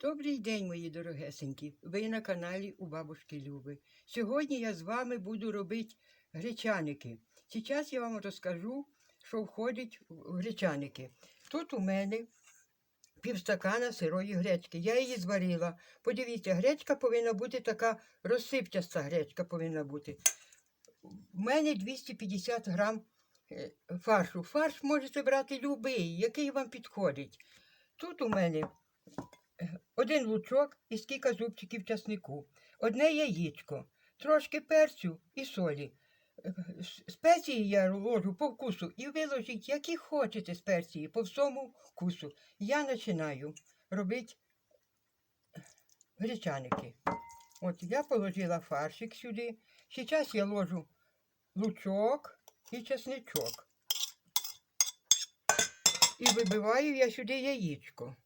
Добрий день, мої дорогесенькі. Ви на каналі у бабушки Люби. Сьогодні я з вами буду робити гречаники. Зараз я вам розкажу, що входить в гречаники. Тут у мене півстакана сирої гречки. Я її зварила. Подивіться, гречка повинна бути така розсипчаста гречка повинна бути. У мене 250 грам е, фаршу. Фарш можете брати любий, який вам підходить. Тут у мене один лучок і скільки зубчиків часнику, одне яєчко, трошки перцю і солі. Спеції я ложу по вкусу і ви ложіть, які хочете спеції, по всьому вкусу. Я починаю робити гречаники. От я положила фаршик сюди. Зараз я ложу лучок і чесничок. І вибиваю я сюди яєчко.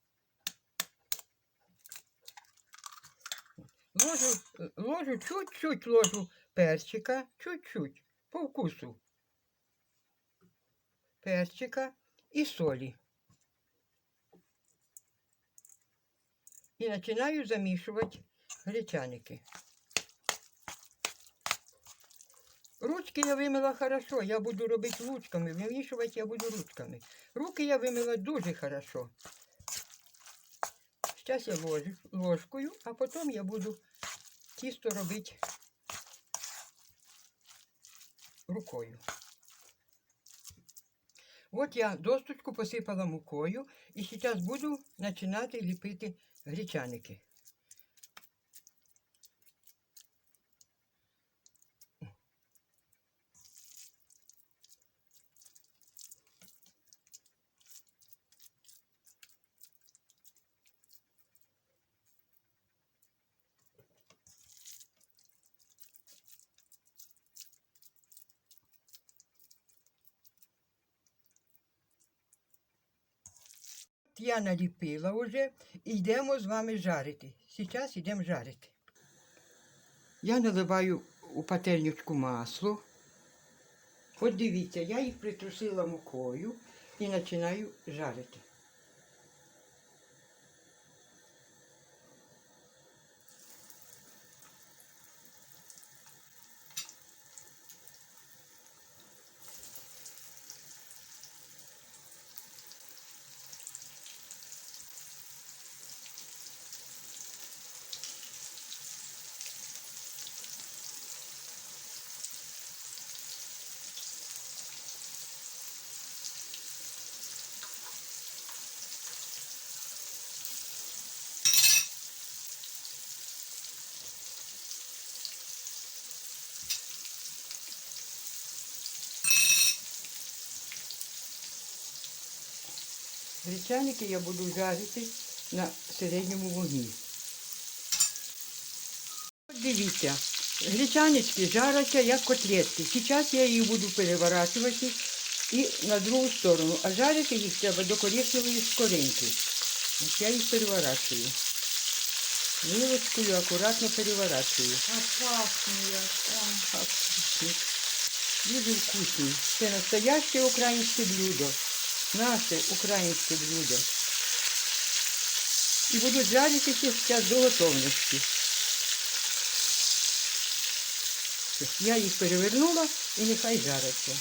Ложу, ложу чуть-чуть ложу перчика, чуть-чуть, по вкусу. Перчика і солі. І починаю замішувати гречаники. Ручки я вимила хорошо, я буду робити ручками, вимішувати я буду ручками. Руки я вимила дуже хорошо. Зараз я ложкою, а потім я буду тісто робити рукою. От я досточку посипала мукою і зараз буду починати ліпити гречаники. Я наліпила вже і йдемо з вами жарити. Зараз йдемо жарити. Я наливаю у пательнючку масло. От дивіться, я їх притрусила мукою і починаю жарити. Гречаники я буду жарити на середньому вогні. От дивіться, гречанички жаряться як котлетки. Зараз я їх буду переворачувати і на другу сторону. А жарити їх треба до коричневої скоринки. Ось я їх переворачую. Вилочкою акуратно переворачую. А пахне як. а. А, Дуже вкусні. Це настояще українське блюдо. Наше українське блюдо. І будуть жаритися зараз до готовності. Я їх перевернула і нехай жаряться.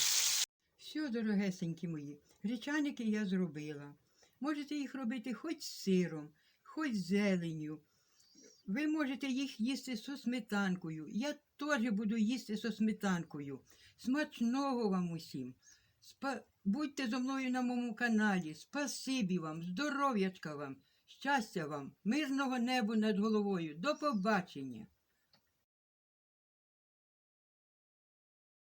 Все, дорогесенькі мої, гречаники я зробила. Можете їх робити хоч з сиром, хоч з зеленню. Ви можете їх їсти зі сметанкою. Я теж буду їсти зі сметанкою. Смачного вам усім. Спа... Будьте зо мною на моєму каналі. Спасибі вам, здоров'ячка вам, щастя вам, мирного неба над головою. До побачення.